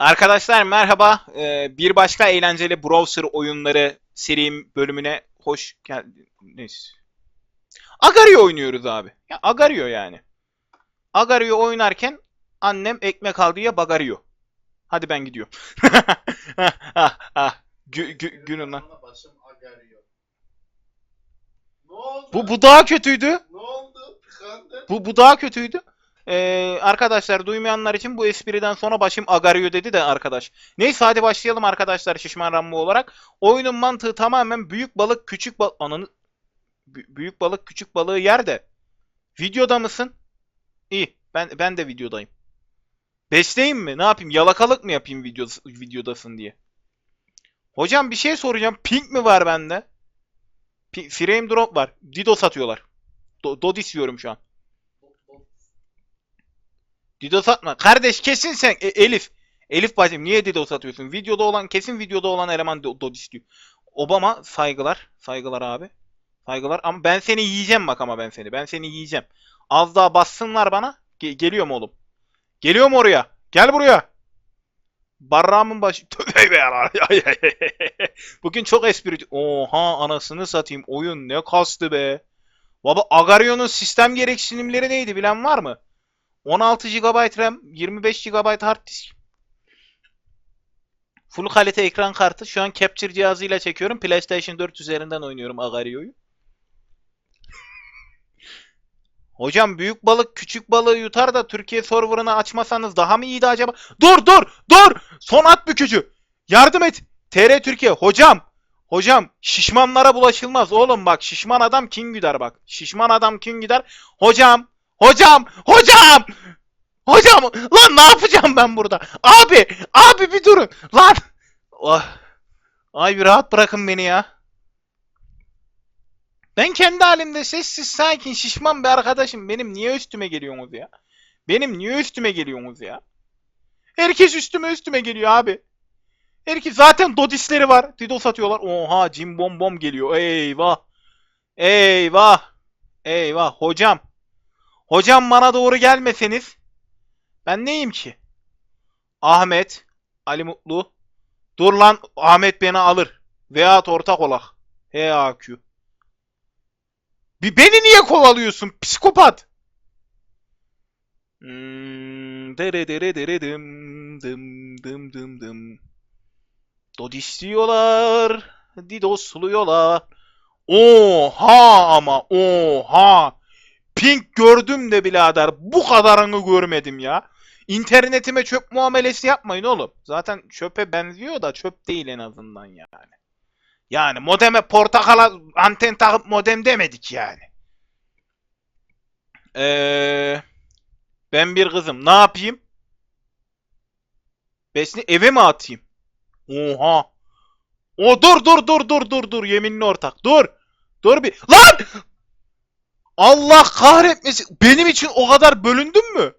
Arkadaşlar merhaba. Ee, bir başka eğlenceli browser oyunları serim bölümüne hoş geldiniz. Agario oynuyoruz abi. Ya Agario yani. Agario oynarken annem ekmek al diye bagarıyor. Hadi ben gidiyorum. ah, ah. Gü, gü, günün lan. Bu, bu daha kötüydü. Ne oldu? Tıkandı. Bu, bu daha kötüydü. Ee, arkadaşlar duymayanlar için bu espriden sonra başım agarıyor dedi de arkadaş. Neyse hadi başlayalım arkadaşlar şişman Rambo olarak. Oyunun mantığı tamamen büyük balık küçük balık... Ananı... Bü- büyük balık küçük balığı yer de. Videoda mısın? İyi. Ben, ben de videodayım. Besleyeyim mi? Ne yapayım? Yalakalık mı yapayım video, videodasın diye. Hocam bir şey soracağım. Ping mi var bende? Pi- frame drop var. DDoS atıyorlar. Do Dodis yiyorum şu an. DDoS atma. Kardeş kesin sen E- Elif. Elif bacım niye DDoS atıyorsun? Videoda olan kesin videoda olan eleman do- DDoS diyor. Obama saygılar. Saygılar abi. Saygılar ama ben seni yiyeceğim bak ama ben seni. Ben seni yiyeceğim. Az daha bassınlar bana. Ge- geliyorum oğlum. Geliyorum oraya. Gel buraya. Barrağımın başı. Tövbe be. Bugün çok espri. Oha anasını satayım. Oyun ne kastı be. Baba Agario'nun sistem gereksinimleri neydi bilen var mı? 16 GB RAM, 25 GB hard disk. Full kalite ekran kartı. Şu an Capture cihazıyla çekiyorum. PlayStation 4 üzerinden oynuyorum Agario'yu. Hocam büyük balık küçük balığı yutar da Türkiye serverını açmasanız daha mı iyiydi acaba? Dur dur dur! Son at bükücü! Yardım et! TR Türkiye hocam! Hocam şişmanlara bulaşılmaz oğlum bak şişman adam king gider bak. Şişman adam king gider. Hocam! Hocam! Hocam! Hocam! Lan ne yapacağım ben burada? Abi! Abi bir durun! Lan! Oh. Ay bir rahat bırakın beni ya. Ben kendi halimde sessiz sakin şişman bir arkadaşım. Benim niye üstüme geliyorsunuz ya? Benim niye üstüme geliyorsunuz ya? Herkes üstüme üstüme geliyor abi. Herkes zaten dodisleri var. Didos atıyorlar. Oha cim bom bom geliyor. Eyvah. Eyvah. Eyvah. Hocam. Hocam bana doğru gelmeseniz. Ben neyim ki? Ahmet. Ali Mutlu. Dur lan Ahmet beni alır. Veyahut ortak olak. HAQ. Bir beni niye kovalıyorsun psikopat? Hmm, dere dere dere dım dım dım dım dım. Dodisliyorlar, didosluyorlar. Oha ama oha. Pink gördüm de birader bu kadarını görmedim ya. İnternetime çöp muamelesi yapmayın oğlum. Zaten çöpe benziyor da çöp değil en azından yani. Yani modeme portakala anten takıp modem demedik yani. Eee ben bir kızım. Ne yapayım? Besni eve mi atayım? Oha. O dur dur dur dur dur dur yeminli ortak. Dur. Dur bir. Lan! Allah kahretmesin. Benim için o kadar bölündün mü?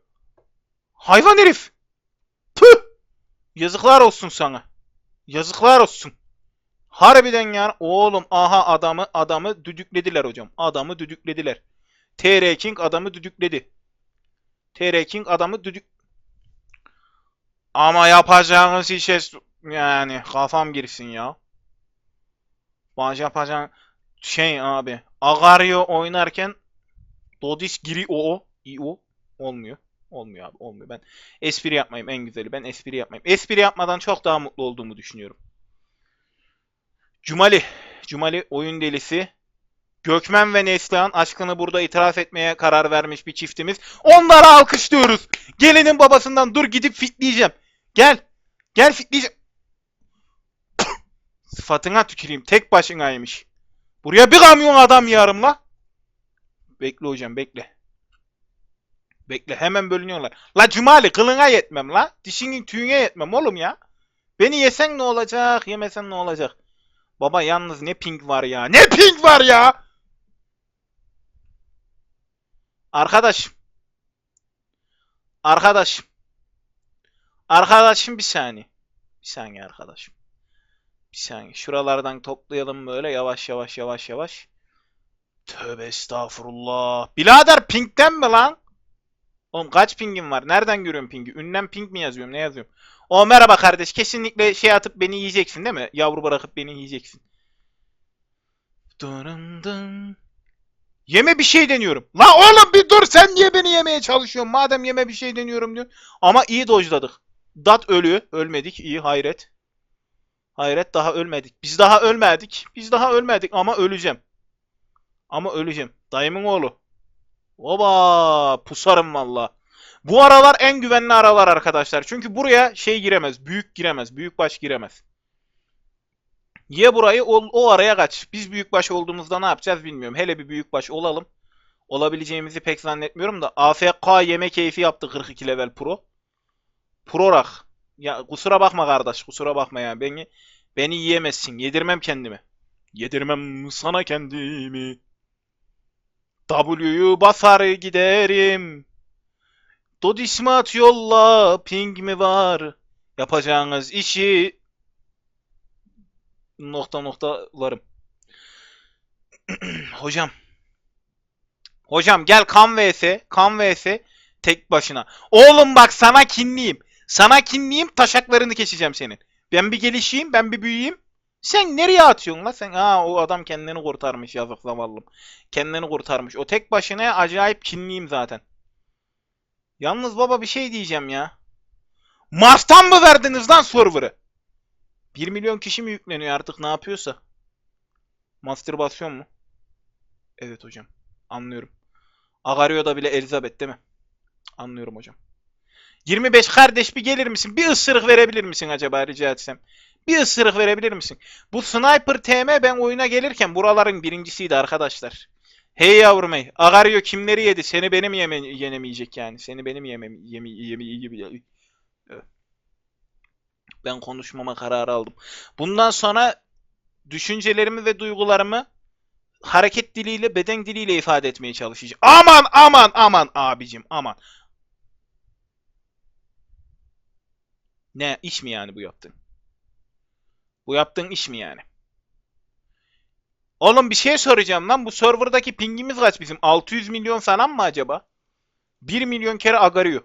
Hayvan herif. Tüh. Yazıklar olsun sana. Yazıklar olsun. Harbiden yani oğlum aha adamı adamı düdüklediler hocam. Adamı düdüklediler. TR King adamı düdükledi. TR King adamı düdük... Ama yapacağınız işe yani kafam girsin ya. Baş yapacağın şey abi. Agario oynarken Dodis giri o o i o olmuyor. Olmuyor abi olmuyor. Ben espri yapmayayım en güzeli. Ben espri yapmayayım. Espri yapmadan çok daha mutlu olduğumu düşünüyorum. Cumali. Cumali oyun delisi. Gökmen ve Neslihan aşkını burada itiraf etmeye karar vermiş bir çiftimiz. Onları alkışlıyoruz. Gelinin babasından dur gidip fitleyeceğim. Gel. Gel fitleyeceğim. Sıfatına tüküreyim. Tek başınaymış. Buraya bir kamyon adam yarım la. Bekle hocam bekle. Bekle hemen bölünüyorlar. La Cumali kılına yetmem la. Dişinin tüyüne yetmem oğlum ya. Beni yesen ne olacak yemesen ne olacak. Baba yalnız ne ping var ya. Ne ping var ya. Arkadaş. Arkadaş. Arkadaşım bir saniye. Bir saniye arkadaşım. Bir saniye. Şuralardan toplayalım böyle yavaş yavaş yavaş yavaş. Tövbe estağfurullah. Birader pingten mi lan? Oğlum kaç pingim var? Nereden görüyorum pingi? Ünlem ping mi yazıyorum? Ne yazıyorum? O merhaba kardeş. Kesinlikle şey atıp beni yiyeceksin değil mi? Yavru bırakıp beni yiyeceksin. Dırın dın. Yeme bir şey deniyorum. La oğlum bir dur sen niye beni yemeye çalışıyorsun? Madem yeme bir şey deniyorum diyor. Ama iyi dojladık. Dat ölü. Ölmedik. İyi hayret. Hayret daha ölmedik. Biz daha ölmedik. Biz daha ölmedik ama öleceğim. Ama öleceğim. Dayımın oğlu. Oba pusarım valla. Bu aralar en güvenli aralar arkadaşlar. Çünkü buraya şey giremez. Büyük giremez. Büyükbaş giremez. Ye burayı o, o araya kaç. Biz büyükbaş olduğumuzda ne yapacağız bilmiyorum. Hele bir büyükbaş olalım. Olabileceğimizi pek zannetmiyorum da. AFK yeme keyfi yaptı 42 level pro. Prorak. Ya kusura bakma kardeş. Kusura bakma ya. Beni beni yiyemezsin. Yedirmem kendimi. Yedirmem sana kendimi. W'yu basar giderim. Dodismat yolla ping mi var? Yapacağınız işi nokta noktalarım. Hocam. Hocam gel kan vs. Kan vs. Tek başına. Oğlum bak sana kinliyim. Sana kinliyim taşaklarını keseceğim senin. Ben bir gelişeyim ben bir büyüyeyim. Sen nereye atıyorsun la sen? Ha o adam kendini kurtarmış yazık zavallım. Kendini kurtarmış. O tek başına acayip kinliyim zaten. Yalnız baba bir şey diyeceğim ya. Mars'tan mı verdiniz lan server'ı? 1 milyon kişi mi yükleniyor artık ne yapıyorsa? Mastürbasyon mu? Evet hocam. Anlıyorum. Agario'da bile Elizabeth değil mi? Anlıyorum hocam. 25 kardeş bir gelir misin? Bir ısırık verebilir misin acaba rica etsem? Bir ısırık verebilir misin? Bu Sniper TM ben oyuna gelirken buraların birincisiydi arkadaşlar. Hey yavrum hey. Agario kimleri yedi? Seni benim yeme yenemeyecek yani. Seni benim yemem yeme yeme Evet. Ben konuşmama kararı aldım. Bundan sonra düşüncelerimi ve duygularımı hareket diliyle, beden diliyle ifade etmeye çalışacağım. Aman aman aman abicim aman. Ne iş mi yani bu yaptığın? Bu yaptığın iş mi yani? Oğlum bir şey soracağım lan. Bu serverdaki pingimiz kaç bizim? 600 milyon falan mı acaba? 1 milyon kere agarıyor.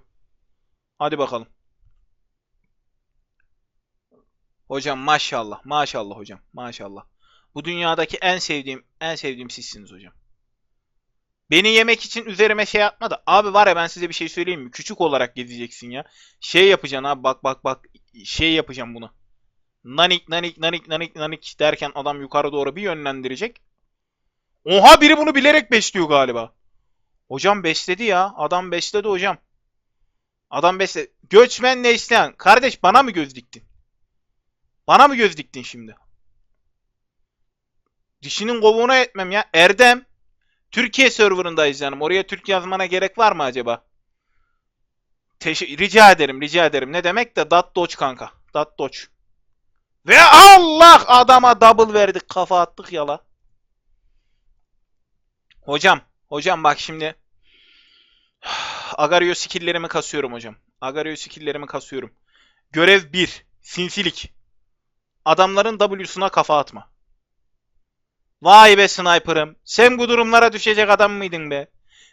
Hadi bakalım. Hocam maşallah. Maşallah hocam. Maşallah. Bu dünyadaki en sevdiğim en sevdiğim sizsiniz hocam. Beni yemek için üzerime şey atma da. Abi var ya ben size bir şey söyleyeyim mi? Küçük olarak gezeceksin ya. Şey yapacaksın abi bak bak bak. Şey yapacağım bunu. Nanik nanik nanik nanik nanik derken adam yukarı doğru bir yönlendirecek. Oha biri bunu bilerek besliyor galiba. Hocam besledi ya. Adam besledi hocam. Adam besledi. Göçmen Neslihan. Kardeş bana mı göz diktin? Bana mı göz diktin şimdi? Dişinin kovuğuna etmem ya. Erdem. Türkiye serverındayız canım. Oraya Türk yazmana gerek var mı acaba? Teş- rica ederim, rica ederim. Ne demek de dot doç kanka. Dot doç. Ve Allah adama double verdik kafa attık yala. Hocam, hocam bak şimdi. Agario skill'lerimi kasıyorum hocam. Agario skill'lerimi kasıyorum. Görev 1. Sinsilik. Adamların W'suna kafa atma. Vay be sniper'ım. Sen bu durumlara düşecek adam mıydın be?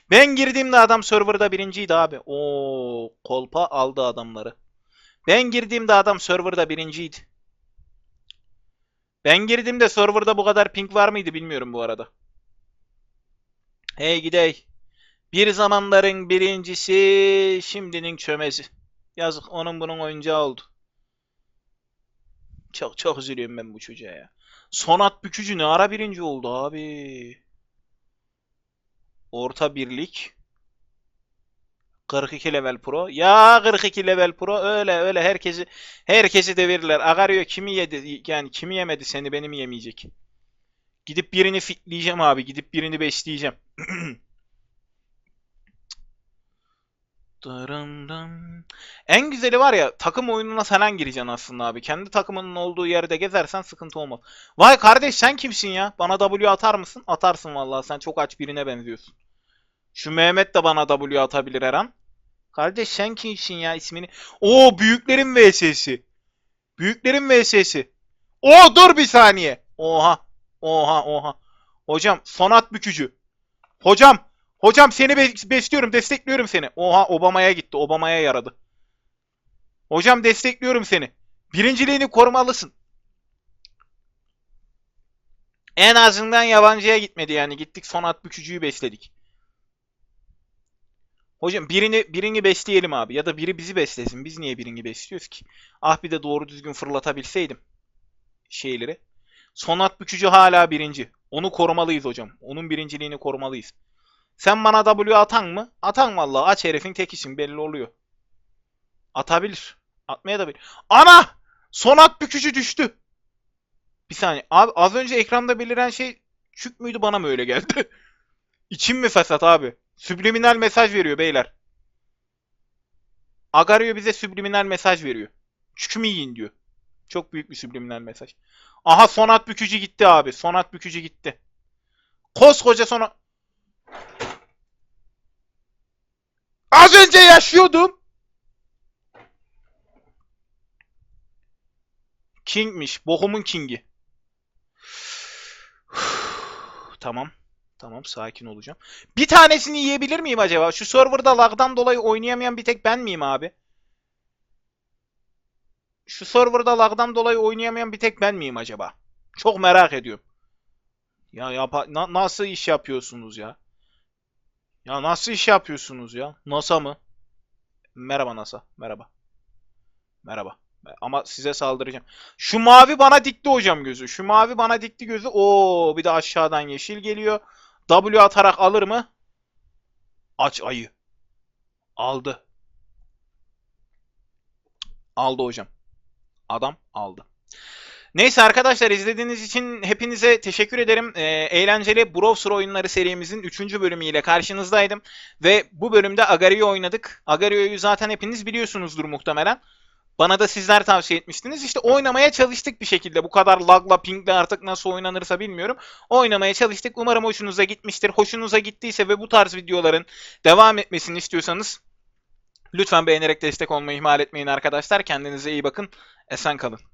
Ben girdiğimde adam serverda birinciydi abi. Oo, kolpa aldı adamları. Ben girdiğimde adam serverda birinciydi. Ben girdiğimde serverda bu kadar ping var mıydı bilmiyorum bu arada. Hey gidey. Bir zamanların birincisi, şimdinin çömezi. Yazık onun bunun oyuncağı oldu. Çok çok üzülüyorum ben bu çocuğa ya. Sonat Bükücü ne ara birinci oldu abi? Orta birlik. 42 level pro. Ya 42 level pro öyle öyle herkesi herkesi devirirler. Agario kimi yedi yani kimi yemedi seni benim yemeyecek. Gidip birini fitleyeceğim abi. Gidip birini besleyeceğim. En güzeli var ya takım oyununa falan gireceksin aslında abi. Kendi takımının olduğu yerde gezersen sıkıntı olmaz. Vay kardeş sen kimsin ya? Bana W atar mısın? Atarsın vallahi sen çok aç birine benziyorsun. Şu Mehmet de bana W atabilir her an. Kardeş sen kimsin ya ismini? Oo büyüklerin VS'si. Büyüklerin VS'si. Oo dur bir saniye. Oha. Oha oha. Hocam sonat bükücü. Hocam. Hocam seni be- besliyorum, destekliyorum seni. Oha Obama'ya gitti. Obama'ya yaradı. Hocam destekliyorum seni. Birinciliğini korumalısın. En azından yabancıya gitmedi yani. Gittik son at bükücüyü besledik. Hocam birini birini besleyelim abi. Ya da biri bizi beslesin. Biz niye birini besliyoruz ki? Ah bir de doğru düzgün fırlatabilseydim şeyleri. Son at bükücü hala birinci. Onu korumalıyız hocam. Onun birinciliğini korumalıyız. Sen bana W atan mı? Atan vallahi. Aç herifin tekisin belli oluyor. Atabilir. Atmaya da bilir. Ana! Son at bükücü düştü. Bir saniye. Abi az önce ekranda beliren şey çük müydü bana mı öyle geldi? İçim mi fesat abi? Subliminal mesaj veriyor beyler. Agario bize subliminal mesaj veriyor. Çükümü yiyin diyor. Çok büyük bir subliminal mesaj. Aha sonat bükücü gitti abi. Sonat bükücü gitti. Koskoca sona... Az önce yaşıyordum. King'miş. Bohumun King'i. tamam. Tamam sakin olacağım. Bir tanesini yiyebilir miyim acaba? Şu serverda lag'dan dolayı oynayamayan bir tek ben miyim abi? Şu serverda lag'dan dolayı oynayamayan bir tek ben miyim acaba? Çok merak ediyorum. Ya yapa na- nasıl iş yapıyorsunuz ya? Ya nasıl iş yapıyorsunuz ya? NASA mı? Merhaba NASA. Merhaba. Merhaba. Ama size saldıracağım. Şu mavi bana dikti hocam gözü. Şu mavi bana dikti gözü. Oo, bir de aşağıdan yeşil geliyor. W atarak alır mı? Aç ayı. Aldı. Aldı hocam. Adam aldı. Neyse arkadaşlar izlediğiniz için hepinize teşekkür ederim. Ee, eğlenceli Browser oyunları serimizin 3. bölümüyle karşınızdaydım. Ve bu bölümde Agario'yu oynadık. Agario'yu zaten hepiniz biliyorsunuzdur muhtemelen. Bana da sizler tavsiye etmiştiniz. İşte oynamaya çalıştık bir şekilde. Bu kadar lagla, pingle artık nasıl oynanırsa bilmiyorum. Oynamaya çalıştık. Umarım hoşunuza gitmiştir. Hoşunuza gittiyse ve bu tarz videoların devam etmesini istiyorsanız lütfen beğenerek destek olmayı ihmal etmeyin arkadaşlar. Kendinize iyi bakın. Esen kalın.